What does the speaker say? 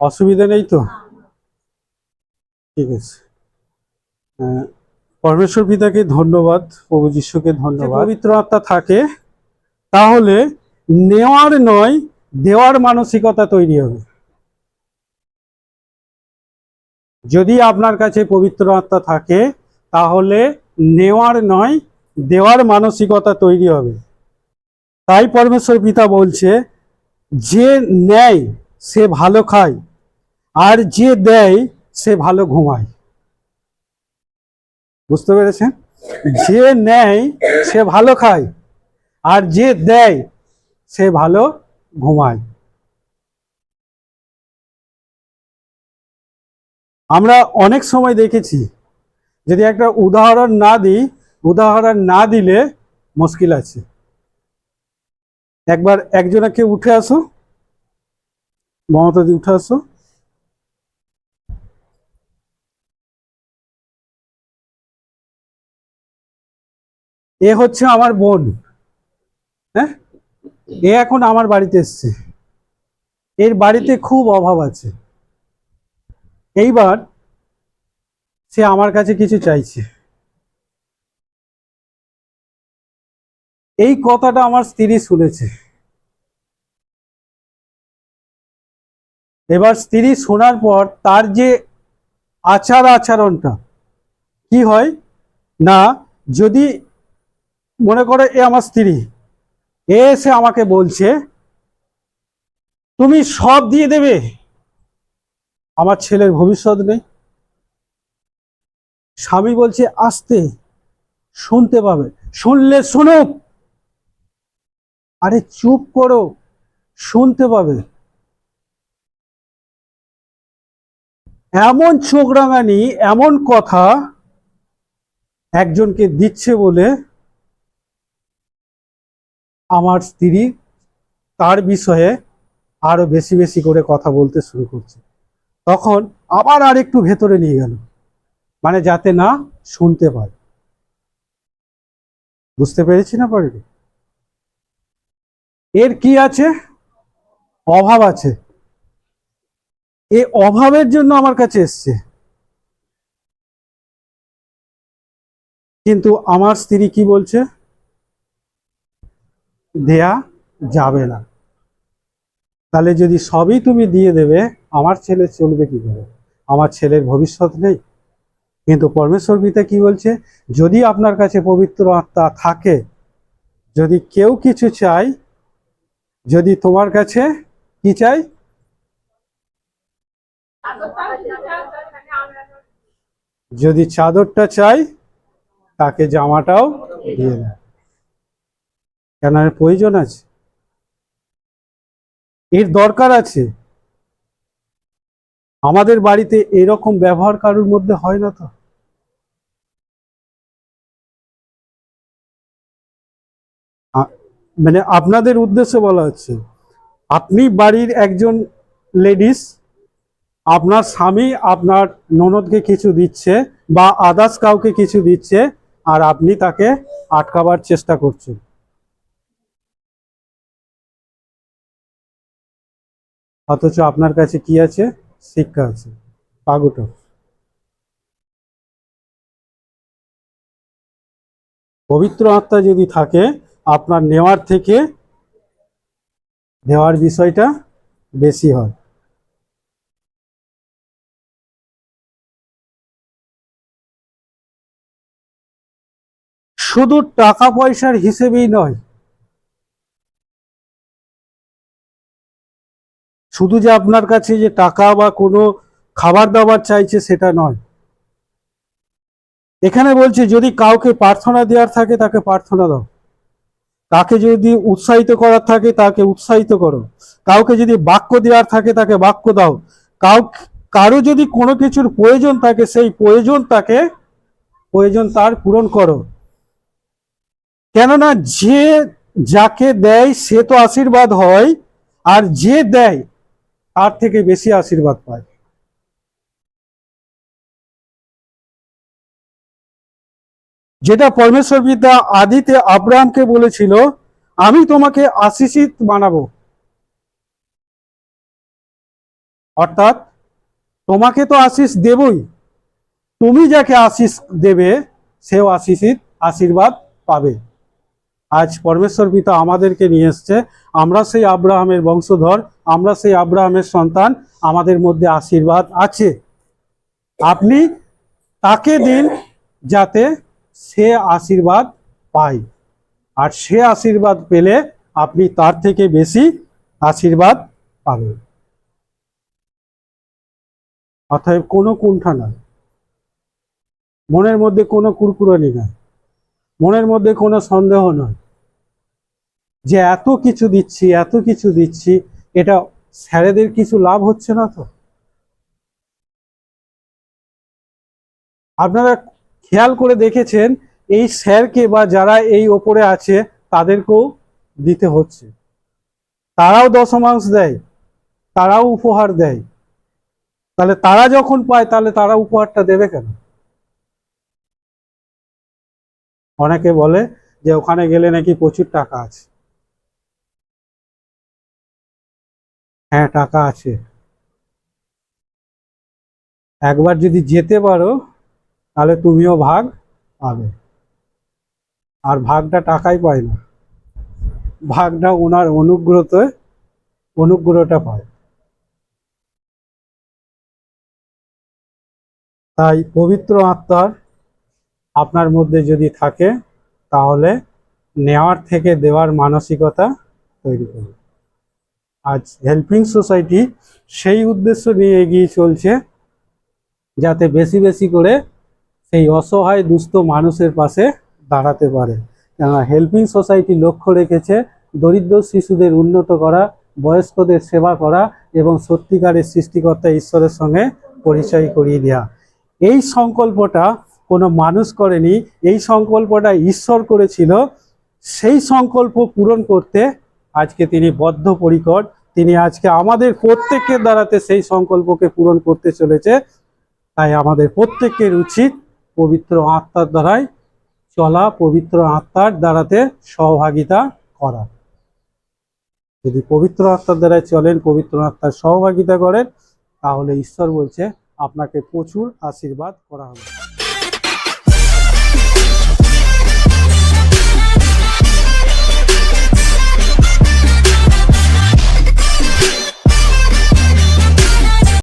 অসুবিধা নেই তো? ঠিক আছে। পরমেশ্বর পিতাকে ধন্যবাদ প্রভু যিশুকে ধন্যবাদ। পবিত্র আত্মা থাকে তাহলে নেওয়ার নয় দেওয়ার মানসিকতা তৈরি হবে। যদি আপনার কাছে পবিত্র আত্মা থাকে তাহলে নেওয়ার নয় দেওয়ার মানসিকতা তৈরি হবে। তাই পরমেশ্বর পিতা বলছে যে নেয় সে ভালো খায়। আর যে দেয়, সে ভালো ঘুমায়। বুঝতে পেরেছেন? যে নেয়, সে ভালো খায়। আর যে দেয়, সে ভালো ঘুমায়। আমরা অনেক সময় দেখেছি, যদি একটা উদাহরণ না দিই, উদাহরণ না দিলে মুশকিল আছে। একবার একজনকে উঠে আসো মমতাদি উঠে আসো। এ হচ্ছে আমার বোন। হ্যাঁ? এ এখন আমার বাড়িতে এসছে। এর বাড়িতে খুব অভাব আছে। এইবার সে আমার কাছে কিছু চাইছে। এই কথাটা আমার স্ত্রী শুনেছে। এবার স্ত্রী শোনার পর তার যে আচার আচরণটা কি হয়? না, যদি মনে করে এ আমার স্ত্রী। এ এসে আমাকে বলছে, তুমি সব দিয়ে দেবে। আমার ছেলের ভবিষ্যৎ নেই। স্বামী বলছে, আসতে, শুনতে পাবে। শুনলে শুনুক। আরে চুপ করো, শুনতে পাবে। এমন চোখ রাঙানি এমন কথা একজনকে দিচ্ছে বলে আমার স্ত্রী তার বিষয়ে আরও বেশি বেশি করে কথা বলতে শুরু করছে। তখন আবার আর একটু ভেতরে নিয়ে গেল মানে যাতে না শুনতে পায়। বুঝতে পেরেছি না পারিনি এর কি আছে? অভাব আছে। এ অভাবের জন্য আমার কাছে এসছে। কিন্তু আমার স্ত্রী কি বলছে? দেয়া যাবে না। তাহলে যদি সবই তুমি দিয়ে দেবে, আমার ছেলে চলবে কি করে আমার ছেলের ভবিষ্যৎ নেই। কিন্তু পরমেশ্বর পিতা কি বলছে? যদি আপনার কাছে পবিত্র আত্মা থাকে, যদি কেউ কিছু চাই যদি তোমার কাছে কি চাই যদি চাদরটা চাই তাকে জামাটাও দিয়ে দেয়। কেন এর প্রয়োজন আছে? এর দরকার আছে। আমাদের বাড়িতে এরকম ব্যবহার কারুর মধ্যে হয় না তো? মানে আপনাদের উদ্দেশ্যে বলা হচ্ছে, আপনি বাড়ির একজন লেডিস, আপনার স্বামী আপনার ননদকে কিছু দিচ্ছে বা আদার্স কাউকে কিছু দিচ্ছে, আর আপনি তাকে আটকাবার চেষ্টা করছেন। অথচ আপনার কাছে কি আছে? শিক্ষা আছে। পাগুটো। পবিত্র আত্মা যদি থাকে, আপনার নেওয়ার থেকে দেওয়ার বিষয়টা বেশি হয়। শুধু টাকা পয়সার হিসেবেই নয় শুধু যে আপনার কাছে যে টাকা বা কোনো খাবার দাবার চাইছে সেটা নয়। এখানে বলছে, যদি কাউকে প্রার্থনা দেওয়ার থাকে তাকে প্রার্থনা দাও। তাকে যদি উৎসাহিত করার থাকে তাকে উৎসাহিত করো। কাউকে যদি বাক্য দেওয়ার থাকে তাকে বাক্য দাও। কাউ, কারও যদি কোনো কিছুর প্রয়োজন থাকে সেই প্রয়োজন তাকে, প্রয়োজন তার পূরণ করো। কেননা যে যাকে দেয় সে তো আশীর্বাদ হয়, আর যে দেয় তার থেকে বেশি আশীর্বাদ পায়। যেটা পরমেশ্বর বিদ্যা আদিতে আব্রাহামকে বলেছিল, আমি তোমাকে আশিসিত বানাবো। অর্থাৎ, তোমাকে তো আশিস দেবই। তুমি যাকে আশিস দেবে, সেও আশিসির আশীর্বাদ পাবে। আজ পরমেশ্বর পিতা আমাদেরকে নিয়ে এসছে। আমরা সেই আব্রাহামের বংশধর, আমরা সেই আব্রাহামের সন্তান, আমাদের মধ্যে আশীর্বাদ আছে। আপনি তাকে দিন যাতে সে আশীর্বাদ পায়। আর সে আশীর্বাদ পেলে আপনি তার থেকে বেশি আশীর্বাদ পাবেন। অতএব কোনো কুণ্ঠা নয় মনের মধ্যে কোনো কুরকুরানি নয় মনের মধ্যে কোনো সন্দেহ নয়। যে এত কিছু দিচ্ছি, এত কিছু দিচ্ছি, এটা স্যারেদের কিছু লাভ হচ্ছে না তো? আপনারা খেয়াল করে দেখেছেন, এই স্যারকে বা যারা এই ওপরে আছে, তাদেরকেও দিতে হচ্ছে। তারাও দশমাংশ দেয়, তারাও উপহার দেয়। তাহলে তারা যখন পায়, তাহলে তারা উপহারটা দেবে কেন? অনেকে বলে যে ওখানে গেলে নাকি প্রচুর টাকা আছে। হ্যাঁ টাকা আছে। একবার যদি যেতে পারো, তাহলে তুমিও ভাগ পাবে। আর ভাগটা টাকাই পায় না। ভাগটা ওনার অনুগ্রহতে, অনুগ্রহটা পায়। তাই পবিত্র আত্মার আপনার মধ্যে যদি থাকে, তাহলে নেওয়ার থেকে দেওয়ার মানসিকতা তৈরি করুন। আজ হেল্পিং সোসাইটি সেই উদ্দেশ্য নিয়ে এগিয়ে চলছে, যাতে বেশি বেশি করে সেই অসহায় দুস্থ মানুষের পাশে দাঁড়াতে পারে। কেননা হেল্পিং সোসাইটি লক্ষ্য রেখেছে দরিদ্র শিশুদের উন্নত করা, বয়স্কদের সেবা করা এবং সত্যিকারের সৃষ্টিকর্তা ঈশ্বরের সঙ্গে পরিচয় করিয়ে দেওয়া এই সংকল্পটা কোনো মানুষ করেনি, এই সংকল্পটা ঈশ্বর করেছিল, সেই সংকল্প পূরণ করতে আজকে তিনি বদ্ধপরিকর। তিনি আজকে আমাদের প্রত্যেকের দ্বারাতে সেই সংকল্পকে পূরণ করতে চলেছে। তাই আমাদের প্রত্যেকের উচিত পবিত্র আত্মার দ্বারাই চলা, পবিত্র আত্মার দ্বারাতে সহভাগিতা করা। যদি পবিত্র আত্মার দ্বারাই চলেন, পবিত্র আত্মার সহভাগিতা করেন, তাহলে ঈশ্বর বলছে, আপনাকে প্রচুর আশীর্বাদ করা হবে।